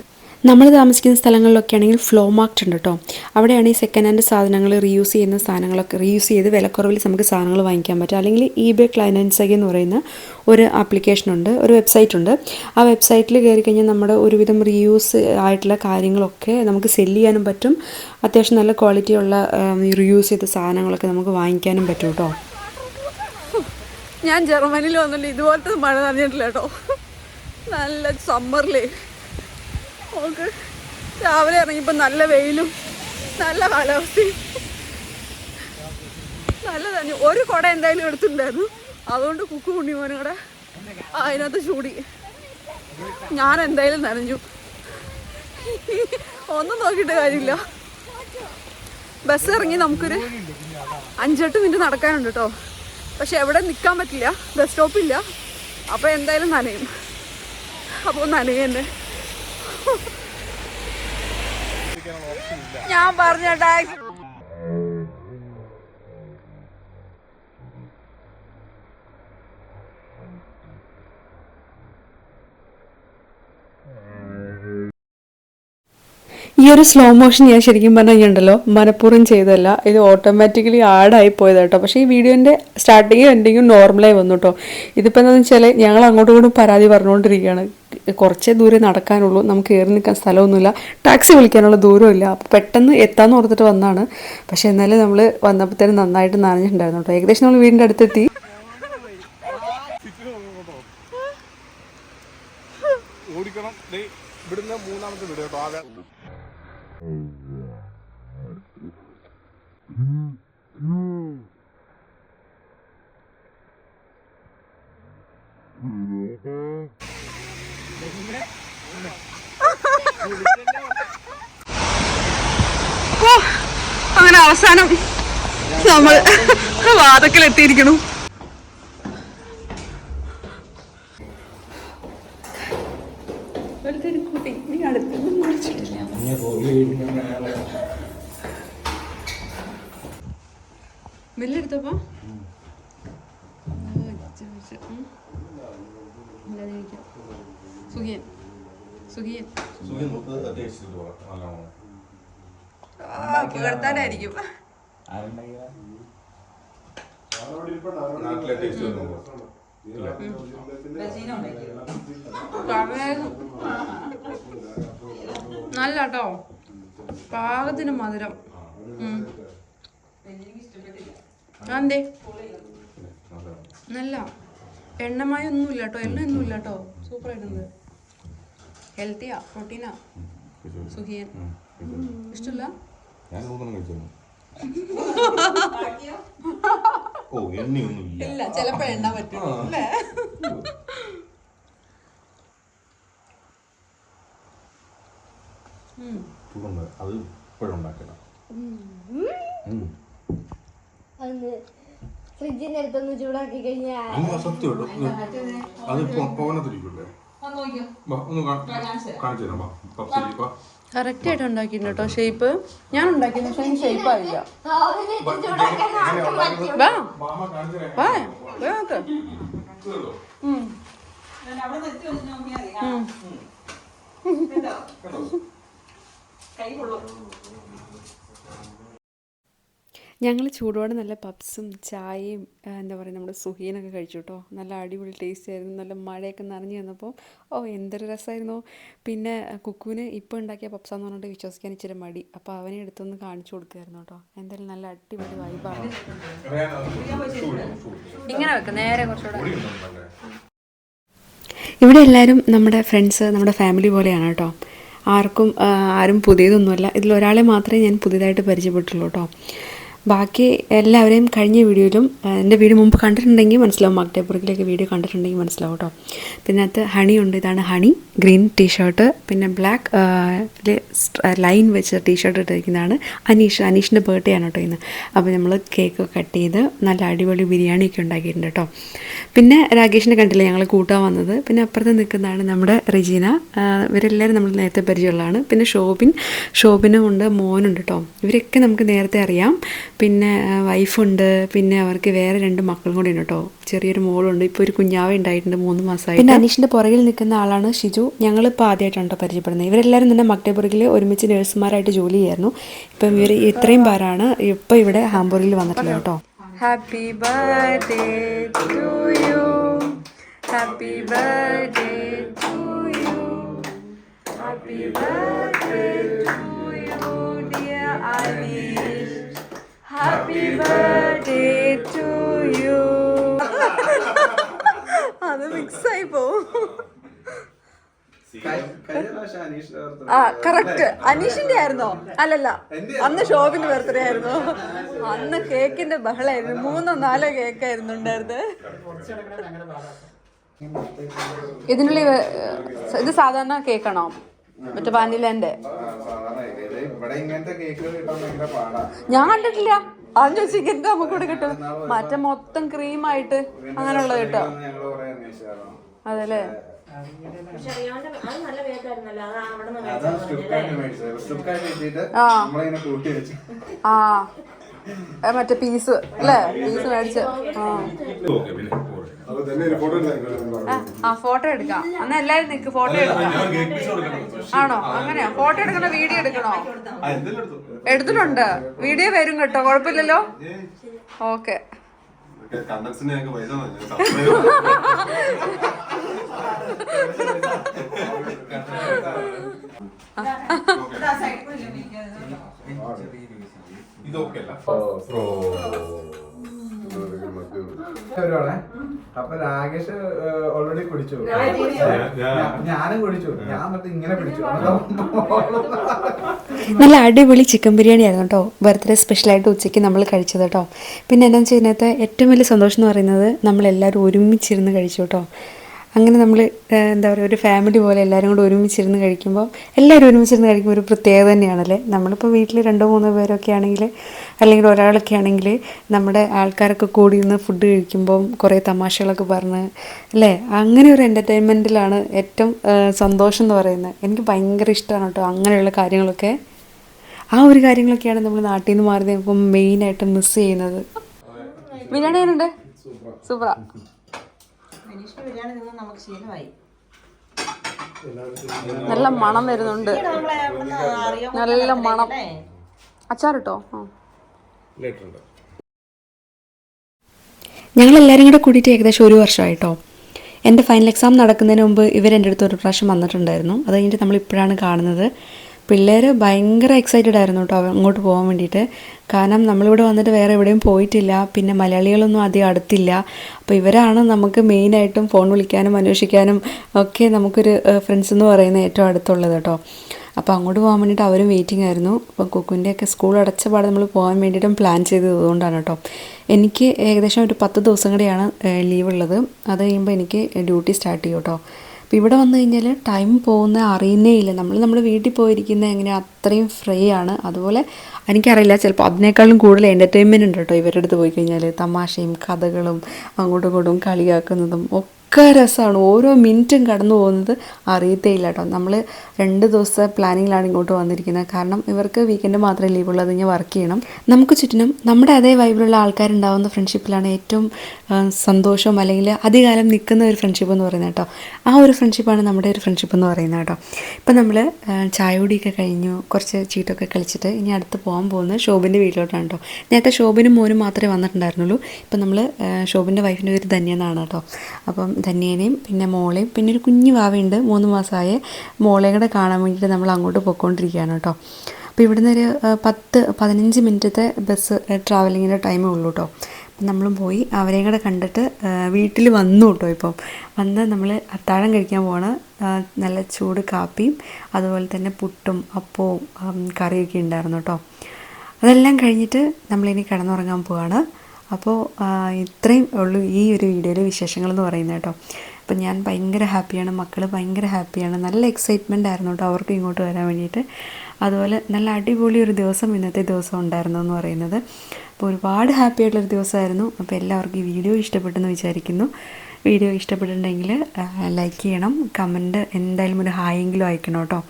നമ്മൾ താമസിക്കുന്ന സ്ഥലങ്ങളിലൊക്കെ ആണെങ്കിൽ ഫ്ലോ മാർക്കറ്റ് ഉണ്ട് കേട്ടോ അവിടെയാണ് ഈ സെക്കൻഡ് ഹാൻഡ് സാധനങ്ങൾ റീയൂസ് ചെയ്യുന്ന സാധനങ്ങളൊക്കെ റീയൂസ് ചെയ്ത് വിലക്കുറവിൽ നമുക്ക് സാധനങ്ങൾ വാങ്ങിക്കാൻ പറ്റും. അല്ലെങ്കിൽ ഇ ബേ ക്ലൈനൻസൈ എന്ന് പറയുന്ന ഒരു ആപ്ലിക്കേഷൻ ഉണ്ട് ഒരു വെബ്സൈറ്റ് ഉണ്ട്. ആ വെബ്സൈറ്റിൽ കയറി കഴിഞ്ഞാൽ നമ്മുടെ ഒരുവിധം റീയൂസ് ആയിട്ടുള്ള കാര്യങ്ങളൊക്കെ നമുക്ക് സെല്ല് ചെയ്യാനും പറ്റും. അത്യാവശ്യം നല്ല ക്വാളിറ്റി ഉള്ള റീയൂസ് ചെയ്ത സാധനങ്ങളൊക്കെ നമുക്ക് വാങ്ങിക്കാനും പറ്റും കേട്ടോ ഞാൻ ജർമ്മനിയിൽ വന്നിട്ട് ഇതുപോലത്തെ മഴ നനഞ്ഞിട്ടില്ല കേട്ടോ നല്ല സമ്മറിലേ ഓക്കെ രാവിലെ ഇറങ്ങിയപ്പോൾ നല്ല വെയിലും നല്ല കാലാവസ്ഥയും. നല്ല തന്നെ ഒരു കുട എന്തായാലും എടുത്തിട്ടുണ്ടായിരുന്നു. അതുകൊണ്ട് കുക്കു ഉണ്ണിമോനും കൂടെ അതിനകത്ത് ചൂടി. ഞാൻ എന്തായാലും നനഞ്ഞു. ഒന്നും നോക്കിയിട്ട് കാര്യമില്ല. ബസ് ഇറങ്ങി നമുക്കൊരു അഞ്ചെട്ട് മിനിറ്റ് നടക്കാനുണ്ട് കേട്ടോ. പക്ഷെ എവിടെ നിൽക്കാൻ പറ്റില്ല. ബസ് സ്റ്റോപ്പില്ല. അപ്പോൾ എന്തായാലും നനയും. അപ്പോൾ നനയും ഞാൻ പറഞ്ഞ ടാക്സി ഈ ഒരു സ്ലോ മോഷൻ ഞാൻ ശരിക്കും പറഞ്ഞു ഉണ്ടല്ലോ മനഃപൂർവം ചെയ്തതല്ല. ഇത് ഓട്ടോമാറ്റിക്കലി ആഡായി പോയത് കേട്ടോ പക്ഷേ ഈ വീഡിയോന്റെ സ്റ്റാർട്ടിങ്ങും എൻഡിങ്ങും നോർമലായി വന്നു കേട്ടോ ഇതിപ്പോൾ എന്താണെന്ന് വെച്ചാൽ ഞങ്ങൾ അങ്ങോട്ടും ഇങ്ങോട്ടും പരാതി പറഞ്ഞുകൊണ്ടിരിക്കുകയാണ്. കുറച്ചേ ദൂരെ നടക്കാനുള്ളൂ. നമുക്ക് കയറി നിൽക്കാൻ സ്ഥലമൊന്നുമില്ല. ടാക്സി വിളിക്കാനുള്ള ദൂരമില്ല അപ്പോൾ പെട്ടെന്ന് എത്താമെന്ന് ഓർത്തിട്ട് വന്നതാണ്. പക്ഷെ എന്നാലും നമ്മൾ വന്നപ്പോഴത്തേനും നന്നായിട്ട് നനഞ്ഞിട്ടുണ്ടായിരുന്നു കേട്ടോ ഏകദേശം നമ്മൾ വീടിന്റെ അടുത്തെത്തി. ഓടിക്കണം. ഇവിടുന്ന് മൂന്നാമത്തെ വീഡിയോ കേട്ടോ അങ്ങനെ അവസാനം നമ്മൾ കുട്ടി നീ അടുത്തൊന്നും കുടിച്ചിട്ടില്ല ബില്ലെടുത്തപ്പോ സുഖിയൻ സുഖിയൻ പുകഴ്ത്താനായിരിക്കും നാട്ടിലെ ടേസ്റ്റ് നല്ല കേട്ടോ പാകത്തിന് മധുരം. അതെന്തേ? നല്ല. എണ്ണമായ ഒന്നുമില്ല കേട്ടോ എണ്ണ ഒന്നുമില്ല കേട്ടോ സൂപ്പർ ആയിട്ടുണ്ട് ഹെൽത്തിയാ പ്രോട്ടീനാ. സുഖിയൻ. ഇഷ്ടമില്ല ഓ എണ്ണയൊന്നും ഇല്ല ഇല്ല ചിലപ്പോ എണ്ണ പറ്റും. അല്ലേ? ചൂടുണ്ട് അത് ഇപ്പോഴും ഉണ്ടാക്കണം. അന്ന് ഫ്രിഡ്ജിന്റെ അടുത്തൊന്ന് ചൂടാക്കി കഴിഞ്ഞാൽ അത് കറക്റ്റ് ആയിട്ട് ഉണ്ടാക്കിയിട്ടുണ്ട് കേട്ടോ. ഷേപ്പ് ഞാൻ ഉണ്ടാക്കിയത് പക്ഷെ ഷേപ്പ് ആയില്ല. വാ. വാ ഉം. ഞങ്ങൾ ചൂടോടെ നല്ല പപ്സും ചായയും എന്താ പറയുക നമ്മുടെ സുഹീനൊക്കെ കഴിച്ചു കേട്ടോ. നല്ല അടിപൊളി ടേസ്റ്റ് ആയിരുന്നു. നല്ല മഴയൊക്കെ നിറഞ്ഞു വന്നപ്പോൾ ഓ എന്തൊരു രസമായിരുന്നു. പിന്നെ കുക്കുവിന് ഇപ്പോൾ ഉണ്ടാക്കിയ പപ്സാന്ന് പറഞ്ഞിട്ട് വിശ്വസിക്കാൻ ഇച്ചിരി മടി. അപ്പോൾ അവനെ എടുത്തൊന്ന് കാണിച്ചു കൊടുക്കുമായിരുന്നു കേട്ടോ. എന്തായാലും നല്ല അടിപൊളി വൈബാണ് ഇങ്ങനെ വെക്കാം നേരെ കുറച്ചുകൂടെ. ഇവിടെ എല്ലാവരും നമ്മുടെ ഫ്രണ്ട്സ് നമ്മുടെ ഫാമിലി പോലെയാണ് കേട്ടോ. ആർക്കും ആരും പുതിയതൊന്നുമല്ല. ഇതിൽ ഒരാളെ മാത്രമേ ഞാൻ പുതിയതായിട്ട് പരിചയപ്പെട്ടുള്ളൂ കേട്ടോ ബാക്കി എല്ലാവരെയും കഴിഞ്ഞ വീഡിയോയിലും എന്റെ വീഡിയോ മുമ്പ് കണ്ടിട്ടുണ്ടെങ്കിൽ മനസ്സിലാവും. മക്ടേപ്പുറക്കിലേക്ക് വീഡിയോ കണ്ടിട്ടുണ്ടെങ്കിൽ മനസ്സിലാവും കേട്ടോ. പിന്നെ അത് ഹണി ഉണ്ട്. ഇതാണ് ഹണി. Green t-shirt. പിന്നെ ബ്ലാക്ക് ലൈൻ വെച്ച ടീഷർട്ട് ഇട്ടിരിക്കുന്നതാണ് അനീഷ്. അനീഷിന്റെ ബർത്ത്ഡേ ആണ് കേട്ടോ ഇന്ന്. അപ്പോൾ നമ്മൾ കേക്ക് കട്ട് ചെയ്ത് നല്ല അടിപൊളി ബിരിയാണിയൊക്കെ ഉണ്ടാക്കിയിട്ടുണ്ട് കേട്ടോ. പിന്നെ രാകേഷിനെ കണ്ടില്ല? ഞങ്ങൾ കൂട്ടാൻ വന്നത്. പിന്നെ അപ്പുറത്ത് നിൽക്കുന്നതാണ് നമ്മുടെ റെജീന. ഇവരെല്ലാവരും നമ്മൾ നേരത്തെ പരിചയമുള്ളതാണ്. പിന്നെ ഷോബിൻ. ഷോബിനും ഉണ്ട് മോനുണ്ട് കേട്ടോ. ഇവരൊക്കെ നമുക്ക് നേരത്തെ അറിയാം. പിന്നെ വൈഫുണ്ട്. പിന്നെ അവർക്ക് വേറെ രണ്ട് മക്കളും കൂടി ഉണ്ട് കേട്ടോ. ചെറിയൊരു മോളുണ്ട്. ഇപ്പോൾ ഒരു കുഞ്ഞാവ ഉണ്ടായിട്ടുണ്ട് മൂന്ന് മാസമായി പിന്നെ അനീഷിന്റെ പുറകിൽ നിൽക്കുന്ന ആളാണ് ഷിജു. ഞങ്ങളിപ്പോൾ ആദ്യമായിട്ടാണ് കേട്ടോ പരിചയപ്പെടുന്നത്. ഇവരെല്ലാവരും തന്നെ മക്ടേപുറകിൽ ഒരുമിച്ച് നഴ്സുമാരായിട്ട് ജോലി ചെയ്യായിരുന്നു. ഇപ്പം ഇവർ ഇത്രയും പേരാണ് ഇപ്പോൾ ഇവിടെ ഹാംബൂർഗിൽ വന്നിട്ടുള്ളത് കേട്ടോ. Happy birthday to you happy birthday to you happy birthday happy birthday to you അത് മിക്സ് ആയി പോവും ആ കറക്റ്റ് അനീഷിന്റെ ആയിരുന്നോ? അല്ലല്ല. അന്ന് ഷോപ്പിന്റെ ബർത്ത്ഡേ ആയിരുന്നു. അന്ന് കേക്കിന്റെ ബഹളായിരുന്നു. മൂന്നോ നാലോ കേക്കായിരുന്നു ഉണ്ടായിരുന്നത് ഇതിനുള്ളിൽ ഇത് സാധാരണ കേക്കാണോ? മറ്റേ വാനിലന്റെ. ഞാൻ കണ്ടിട്ടില്ല. അത് ചോദിച്ചു നമുക്ക് ഇവിടെ കിട്ടും മറ്റേ മൊത്തം ക്രീമായിട്ട് അങ്ങനെയുള്ളത് കിട്ടാം അതല്ലേ? ആ. മറ്റേ പീസ് അല്ലേ? പീസ് മേടിച്ച്. ആ. ആ, ഫോട്ടോ എടുക്കാം. അന്ന് എല്ലാരും നിക്ക് ഫോട്ടോ എടുക്കാം. ആണോ? അങ്ങനെയാ? ഫോട്ടോ എടുക്കണോ? വീഡിയോ എടുക്കണോ എടുത്തിട്ടുണ്ട്. വീഡിയോ വരും കേട്ടോ. കുഴപ്പമില്ലല്ലോ? ഓക്കെ. ഇതൊക്കെ ഒരുവാണേ അപ്പൊ രാകേഷ് ഓൾറെഡി കുടിച്ചു. ഞാനും കുടിച്ചു. ഞാൻ മറ്റേ ഇങ്ങനെ പിടിച്ചു നല്ല അടിപൊളി ചിക്കൻ ബിരിയാണി ആയിരുന്നു കേട്ടോ. ബർത്ത്ഡേ സ്പെഷ്യലായിട്ട് ഉച്ചയ്ക്ക് നമ്മൾ കഴിച്ചത് കേട്ടോ. പിന്നെ എന്താണെന്ന് വെച്ചാൽ ഇതിനകത്ത് ഏറ്റവും വലിയ സന്തോഷം എന്ന് പറയുന്നത് നമ്മളെല്ലാവരും ഒരുമിച്ചിരുന്ന് കഴിച്ചു കേട്ടോ. അങ്ങനെ നമ്മൾ എന്താ പറയുക ഒരു ഫാമിലി പോലെ എല്ലാവരും കൂടെ ഒരുമിച്ചിരുന്ന് കഴിക്കുമ്പോൾ എല്ലാവരും ഒരുമിച്ചിരുന്ന് കഴിക്കുമ്പോൾ ഒരു പ്രത്യേകത തന്നെയാണല്ലേ? നമ്മളിപ്പോൾ വീട്ടിൽ രണ്ടോ മൂന്നോ പേരൊക്കെ ആണെങ്കിൽ അല്ലെങ്കിൽ ഒരാളൊക്കെ ആണെങ്കിൽ നമ്മുടെ ആൾക്കാരൊക്കെ കൂടി നിന്ന് ഫുഡ് കഴിക്കുമ്പോൾ കുറേ തമാശകളൊക്കെ പറഞ്ഞ് അല്ലേ? അങ്ങനെ ഒരു എന്റർടൈൻമെന്റിലാണ് ഏറ്റവും സന്തോഷം എന്ന് പറയുന്നത്. എനിക്ക് ഭയങ്കര ഇഷ്ടമാണ് കേട്ടോ അങ്ങനെയുള്ള കാര്യങ്ങളൊക്കെ. ആ ഒരു കാര്യങ്ങളൊക്കെയാണ് നമ്മൾ നാട്ടിൽ നിന്ന് മാറി നിൽക്കുമ്പോൾ മെയിനായിട്ട് മിസ്സ് ചെയ്യുന്നത്. ബിരിയാണി സൂപ്പറാ ബിരിയാണി നിന്ന് നമുക്ക് ശീലമായി. നല്ല മണം വരുന്നുണ്ട്. നല്ല മണം. അച്ചാറിട്ടോ? ഞങ്ങളെല്ലാവരും കൂടെ കൂടിയിട്ട് ഏകദേശം ഒരു വർഷമായിട്ടോ. എന്റെ ഫൈനൽ എക്സാം നടക്കുന്നതിന് മുമ്പ് ഇവർ എന്റെ അടുത്ത് ഒരു പ്രാവശ്യം വന്നിട്ടുണ്ടായിരുന്നു. അത് കഴിഞ്ഞിട്ട് നമ്മൾ ഇപ്പോഴാണ് കാണുന്നത്. പിള്ളേർ ഭയങ്കര എക്സൈറ്റഡ് ആയിരുന്നു കേട്ടോ അങ്ങോട്ട് പോകാൻ വേണ്ടിയിട്ട്. കാരണം നമ്മളിവിടെ വന്നിട്ട് വേറെ എവിടെയും പോയിട്ടില്ല. പിന്നെ മലയാളികളൊന്നും അധികം അടുത്തില്ല. അപ്പോൾ ഇവരാണ് നമുക്ക് മെയിനായിട്ടും ഫോൺ വിളിക്കാനും അന്വേഷിക്കാനും ഒക്കെ നമുക്കൊരു ഫ്രണ്ട്സ് എന്ന് പറയുന്ന ഏറ്റവും അടുത്തുള്ളത് കേട്ടോ അപ്പോൾ അങ്ങോട്ട് പോകാൻ വേണ്ടിയിട്ട് അവരും വെയിറ്റിംഗ് ആയിരുന്നു. അപ്പോൾ കുക്കുവിന്റെയൊക്കെ സ്കൂൾ അടച്ച പാടെ നമ്മൾ പോകാൻ വേണ്ടിയിട്ടും പ്ലാൻ ചെയ്തതുകൊണ്ടാണ് കേട്ടോ എനിക്ക് ഏകദേശം ഒരു പത്ത് ദിവസം കൂടെയാണ് ലീവ് ഉള്ളത്. അത് കഴിയുമ്പോൾ എനിക്ക് ഡ്യൂട്ടി സ്റ്റാർട്ട് ചെയ്യും കേട്ടോ അപ്പോൾ ഇവിടെ വന്നു കഴിഞ്ഞാൽ ടൈം പോകുന്ന അറിയുന്നേ ഇല്ല. നമ്മൾ നമ്മുടെ വീട്ടിൽ പോയിരിക്കുന്ന എങ്ങനെ അത്രയും ഫ്രീ ആണ്. അതുപോലെ എനിക്കറിയില്ല ചിലപ്പോൾ അതിനേക്കാളും കൂടുതൽ എന്റർടൈൻമെന്റ് ഉണ്ട് കേട്ടോ ഇവരുടെ അടുത്ത് പോയി കഴിഞ്ഞാൽ തമാശയും കഥകളും അങ്ങോട്ടും ഇങ്ങോട്ടും കളിയാക്കുന്നതും ഒക്കെ രസമാണ്. ഓരോ മിനിറ്റും കടന്നു പോകുന്നത് അറിയത്തേ ഇല്ല കേട്ടോ. നമ്മൾ രണ്ട് ദിവസത്തെ പ്ലാനിങ്ങിലാണ് ഇങ്ങോട്ട് വന്നിരിക്കുന്നത്. കാരണം ഇവർക്ക് വീക്കെൻഡ് മാത്രമേ ലീവ് ഉള്ളത് കഴിഞ്ഞാൽ വർക്ക് ചെയ്യണം. നമുക്ക് ചുറ്റിനും നമ്മുടെ അതേ വൈബിലുള്ള ആൾക്കാരുണ്ടാവുന്ന ഫ്രണ്ട്ഷിപ്പിലാണ് ഏറ്റവും സന്തോഷം സന്തോഷവും അല്ലെങ്കിൽ അധികാലം നിൽക്കുന്ന ഒരു ഫ്രണ്ട്ഷിപ്പ് എന്ന് പറയുന്നത് കേട്ടോ. ആ ഒരു ഫ്രണ്ട്ഷിപ്പാണ് നമ്മുടെ ഒരു ഫ്രണ്ട്ഷിപ്പ് എന്ന് പറയുന്നത് കേട്ടോ. ഇപ്പം നമ്മൾ ചായപൊടിയൊക്കെ കഴിഞ്ഞു. കുറച്ച് ചീട്ടൊക്കെ കളിച്ചിട്ട് ഇനി അടുത്ത് പോകാൻ പോകുന്നത് ഷോബിന്റെ വീട്ടിലോട്ടാണ് കേട്ടോ. നേരത്തെ ഷോബിനും മോനും മാത്രമേ വന്നിട്ടുണ്ടായിരുന്നുള്ളൂ. ഇപ്പം നമ്മൾ ഷോബിന്റെ വൈഫിന്റെ പേര് ധന്യെന്നാണ് കേട്ടോ. അപ്പം ധന്യേനെയും പിന്നെ മോളെയും പിന്നെ ഒരു കുഞ്ഞു വാവയുണ്ട് മൂന്ന് മാസമായ മോളെ കൂടെ കാണാൻ വേണ്ടിയിട്ട് നമ്മൾ അങ്ങോട്ട് പോയിക്കൊണ്ടിരിക്കുകയാണ് കേട്ടോ. അപ്പോൾ ഇവിടുന്ന് ഒരു പത്ത് പതിനഞ്ച് മിനിറ്റത്തെ ബസ് ട്രാവലിങ്ങിന്റെ ടൈമേ ഉള്ളൂ കേട്ടോ. നമ്മളും പോയി അവരെയും കൂടെ കണ്ടിട്ട് വീട്ടിൽ വന്നു കേട്ടോ ഇപ്പം. വന്ന് നമ്മൾ അത്താഴം കഴിക്കാൻ പോവാണ്. നല്ല ചൂട് കാപ്പിയും അതുപോലെ തന്നെ പുട്ടും അപ്പവും കറിയൊക്കെ ഉണ്ടായിരുന്നു കേട്ടോ. അതെല്ലാം കഴിഞ്ഞിട്ട് നമ്മളിനി കിടന്നുറങ്ങാൻ പോവാണ്. അപ്പോൾ ഇത്രയും ഉള്ളൂ ഈ ഒരു വീഡിയോയിലെ വിശേഷങ്ങൾ എന്ന് പറയുന്നത് കേട്ടോ. അപ്പം ഞാൻ ഭയങ്കര ഹാപ്പിയാണ് മക്കൾ ഭയങ്കര ഹാപ്പിയാണ്. നല്ല എക്സൈറ്റ്മെന്റ് ആയിരുന്നു കേട്ടോ അവർക്ക് ഇങ്ങോട്ട് വരാൻ വേണ്ടിയിട്ട്. അതുപോലെ നല്ല അടിപൊളി ഒരു ദിവസം ഇന്നത്തെ ദിവസം ഉണ്ടായിരുന്നു എന്ന് പറയുന്നത്. അപ്പോൾ ഒരുപാട് ഹാപ്പി ആയിട്ടുള്ളൊരു ദിവസമായിരുന്നു. അപ്പോൾ എല്ലാവർക്കും ഈ വീഡിയോ ഇഷ്ടപ്പെട്ടെന്ന് വിചാരിക്കുന്നു. വീഡിയോ ഇഷ്ടപ്പെട്ടിട്ടുണ്ടെങ്കിൽ ലൈക്ക് ചെയ്യണം. കമന്റ് എന്തായാലും ഒരു ഹായെങ്കിലും അയക്കണം കേട്ടോ.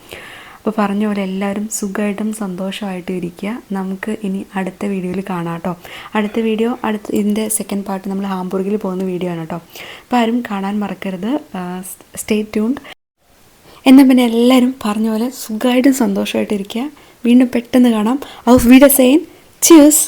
അപ്പോൾ പറഞ്ഞ പോലെ എല്ലാവരും സുഖമായിട്ടും സന്തോഷമായിട്ടും ഇരിക്കുക. നമുക്ക് ഇനി അടുത്ത വീഡിയോയിൽ കാണാം കേട്ടോ. അടുത്ത വീഡിയോ അടുത്ത ഇതിന്റെ സെക്കൻഡ് പാർട്ട് നമ്മൾ ഹാംബുർഗിൽ പോകുന്ന വീഡിയോ ആണ് കേട്ടോ. അപ്പോൾ ആരും കാണാൻ മറക്കരുത്. സ്റ്റേ ട്യൂൺഡ് എന്നാൽ പിന്നെ എല്ലാവരും പറഞ്ഞ പോലെ സുഖമായിട്ടും സന്തോഷമായിട്ടും ഇരിക്കുക. വീണ്ടും പെട്ടെന്ന് കാണാം. ഔഫ് വീഡിയോ സെയിൻ ചിയേഴ്സ്